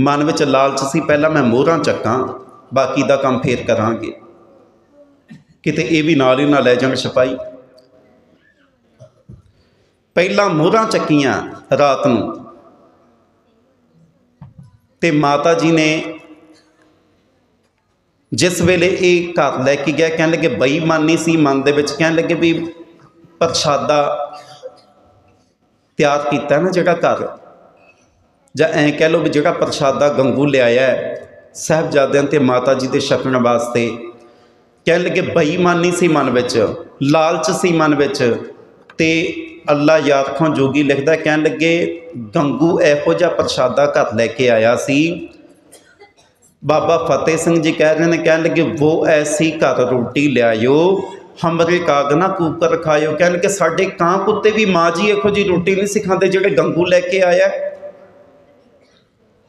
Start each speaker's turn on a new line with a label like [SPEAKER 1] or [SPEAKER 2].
[SPEAKER 1] ਮਨ ਵਿੱਚ ਲਾਲਚ ਸੀ, ਪਹਿਲਾਂ ਮੈਂ ਮੋਹਰਾਂ ਚੱਕਾਂ, ਬਾਕੀ ਦਾ ਕੰਮ ਫੇਰ ਕਰਾਂਗੇ। ਕਿਤੇ ਇਹ ਵੀ ਨਾਲ ਹੀ ਨਾ ਲੈ ਜਾਣ ਛਪਾਈ ਪਹਿਲਾਂ ਮੋਹਰਾਂ ਚੱਕੀਆਂ ਰਾਤ ਨੂੰ। ਤੇ ਮਾਤਾ ਜੀ ਨੇ ਜਿਸ ਵੇਲੇ ਇਹ ਘਰ ਲੈ ਕੇ ਗਿਆ, ਕਹਿਣ ਲੱਗੇ ਬੇਈਮਾਨੀ ਸੀ ਮਨ ਦੇ ਵਿੱਚ। ਕਹਿਣ ਲੱਗੇ ਵੀ ਪ੍ਰਸ਼ਾਦਾ ਤਿਆਰ ਕੀਤਾ ਨਾ ਜਿਹੜਾ ਘਰ। ਜਾਂ ਐਂ ਕਹਿ ਲਓ ਵੀ ਜਿਹੜਾ ਪ੍ਰਸ਼ਾਦਾ ਗੰਗੂ ਲਿਆਇਆ ਹੈ, ਸਾਹਿਬਜ਼ਾਦਿਆਂ ਤੇ ਮਾਤਾ ਜੀ ਦੇ ਛਕਣ ਵਾਸਤੇ। ਕਹਿਣ ਲੱਗੇ, ਬੇਈਮਾਨੀ ਸੀ ਮਨ ਵਿੱਚ, ਲਾਲਚ ਸੀ ਮਨ ਵਿੱਚ, ਤੇ ਅੱਲਾ ਯਾਦ ਖਾਂ ਜੋਗੀ ਲਿਖਦਾ ਕਹਿਣ ਲੱਗੇ, ਗੰਗੂ ਇਹੋ ਜਿਹਾ ਪ੍ਰਸ਼ਾਦਾ ਘਰ ਲੈ ਕੇ ਆਇਆ ਸੀ। ਬਾਬਾ ਫਤਿਹ ਸਿੰਘ ਜੀ ਕਹਿ ਰਹੇ ਨੇ, ਕਹਿਣ ਲੱਗੇ ਉਹ ਐਸੀ ਘਰ ਰੋਟੀ ਲਿਆਇਓ, ਹਮਰੇ ਕਾਗ ਨਾ ਕੂਕਰ ਖਾਇਓ ਕਹਿਣ ਲੱਗੇ, ਸਾਡੇ ਕਾਂ ਕੁੱਤੇ ਵੀ ਮਾਂ ਜੀ ਇਹੋ ਜੀ ਰੋਟੀ ਨਹੀਂ ਸਿਖਾਉਂਦੇ ਜਿਹੜੇ ਗੰਗੂ ਲੈ ਕੇ ਆਇਆ